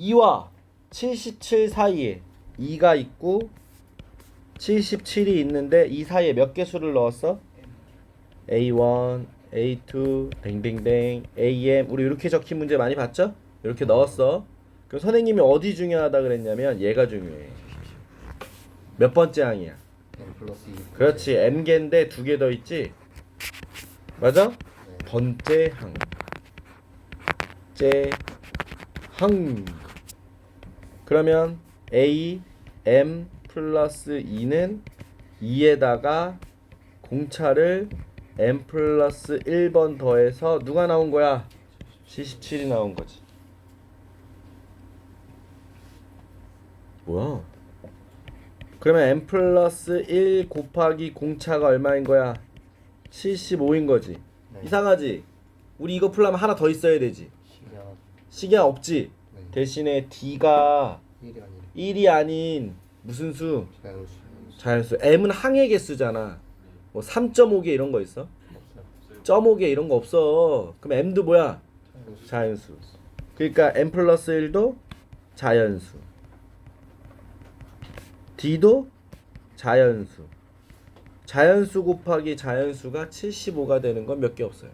2와 77 사이에 2가 있고 77이 있는데 이 사이에 몇 개수를 넣었어? A1, A2, 댕댕댕, AM 우리 이렇게 적힌 문제 많이 봤죠? 이렇게 넣었어. 그럼 선생님이 어디 중요하다 그랬냐면 얘가 중요해. 몇 번째 항이야? M 플러스 2 그렇지 M개인데 두 개 더 있지? 맞아? 번째 항. 째 항. 그러면 A M 플러스 2는 2에다가 공차를 M 플러스 1번 더해서 누가 나온 거야? 77이 나온 거지. 뭐야? 그러면 m 플러스 1 곱하기 공차가 얼마인 거야? 75인 거지. 네. 이상하지? 우리 이거 풀려면 하나 더 있어야 되지. 시계가 없지. 네. 대신에 d가 1이 아니라 1이 아닌 무슨 수? 자연수 자연수. m은 항의 개수잖아. 뭐 3.5개 이런 거 있어? 없어요 0.5개 이런 거 없어. 그럼 m도 뭐야? 자연수 자연수. 그러니까 m 플러스 1도 자연수. d도 자연수. 자연수 곱하기 자연수가 75가 되는 건 몇 개 없어요.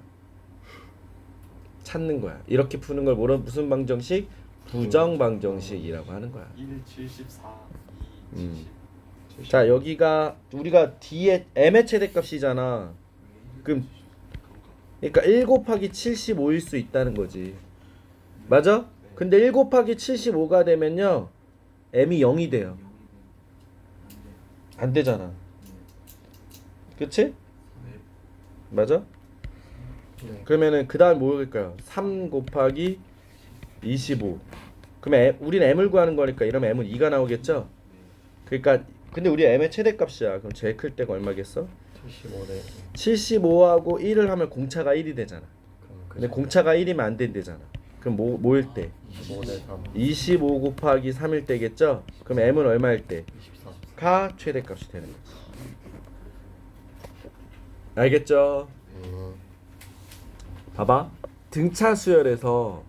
찾는 거야. 이렇게 푸는 걸 뭐라 무슨 방정식? 부정 방정식이라고 하는 거야. 1, 74, 2, 음. 70. 자, 여기가 우리가 d의 m의 최대값이잖아. 그럼 그러니까 1 곱하기 75일 수 있다는 거지. 맞아? 근데 1 곱하기 75가 되면요. m이 0이 돼요. 안 되잖아. 그치? 맞아? 네 그러면은 그 다음 뭐일까요? 3 곱하기 25. 그러면 M, 우리는 m을 구하는 거니까 이러면 m은 2가 나오겠죠? 그러니까 근데 우리 m의 최대값이야. 그럼 제일 클 때가 얼마겠어? 75네 75하고 1을 하면 공차가 1이 되잖아. 그럼 근데 공차가 1이면 안 된대잖아. 그럼 뭐 뭐일 때? 25대 3 25 곱하기 3일 때겠죠? 그럼 m은 얼마일 때? 24 가 최대값이 되는 거지. 알겠죠? 음, 봐봐. 등차 수열에서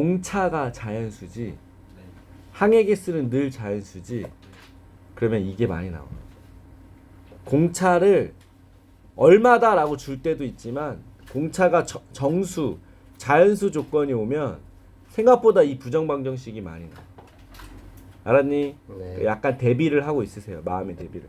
공차가 자연수지. 항의 개수는 늘 자연수지. 그러면 이게 많이 나와. 공차를 얼마다라고 줄 때도 있지만 공차가 저- 정수, 자연수 조건이 오면 생각보다 이 부정방정식이 많이 나와. 알았니? 네 약간 대비를 하고 있으세요. 마음의 대비를.